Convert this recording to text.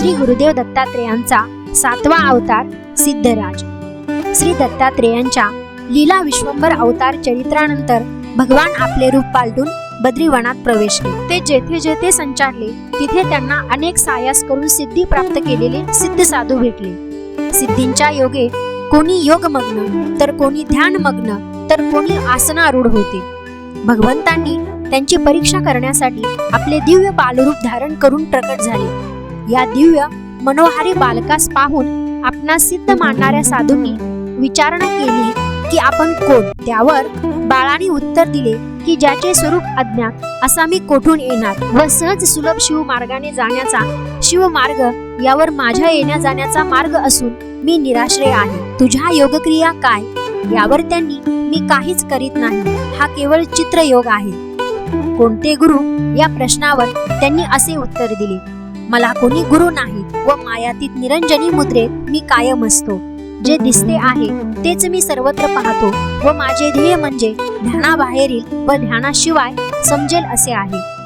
श्री गुरुदेव दत्तात्रेयांचा सातवा अवतार सिद्धराज. श्री दत्तात्रेयांच्या लीला विश्वंभर अवतार चरित्रानंतर भगवान आपले रूप पालटून बद्रीवनात प्रवेश केले. ते जेथे जेथे संचारले तिथे त्यांना अनेक सायास करून सिद्धी प्राप्त केलेले सिद्ध साधू भेटले. सिद्धींच्या योगे कोणी योगमग्न तर कोणी ध्यानमग्न तर कोणी आसनारूढ होते. भगवंतांनी त्यांची परीक्षा करण्यासाठी आपले दिव्य बालरूप धारण करून प्रकट झाले. या दिव्य मनोहारी बालकास पाहून आपणा सिद्ध मानणाऱ्या साधूंनी विचारणा केली की आपण कोण? त्यावर बाळाने उत्तर दिले की ज्याचे स्वरूप अज्ञात असा मी कोठून येणार? व सहज सुलभ शिव मार्गाने जाण्याचा शिव मार्ग यावर माझ्या येण्या जाण्याचा मार्ग असून मी निराश्रय आहे. तुझ्या योगक्रिया काय? यावर त्यांनी मी काहीच करीत नाही. हा केवळ चित्रयोग आहे. कोणते गुरु? या प्रश्नावर त्यांनी असे उत्तर दिले. मला कोणी गुरु नाही व मायातीत निरंजनी मुद्रेत मी कायम असतो. जे दिसते आहे तेच मी सर्वत्र पाहतो. व माझे ध्येय म्हणजे ध्यानाबाहेरील व ध्यानाशिवाय समजेल असे आहे.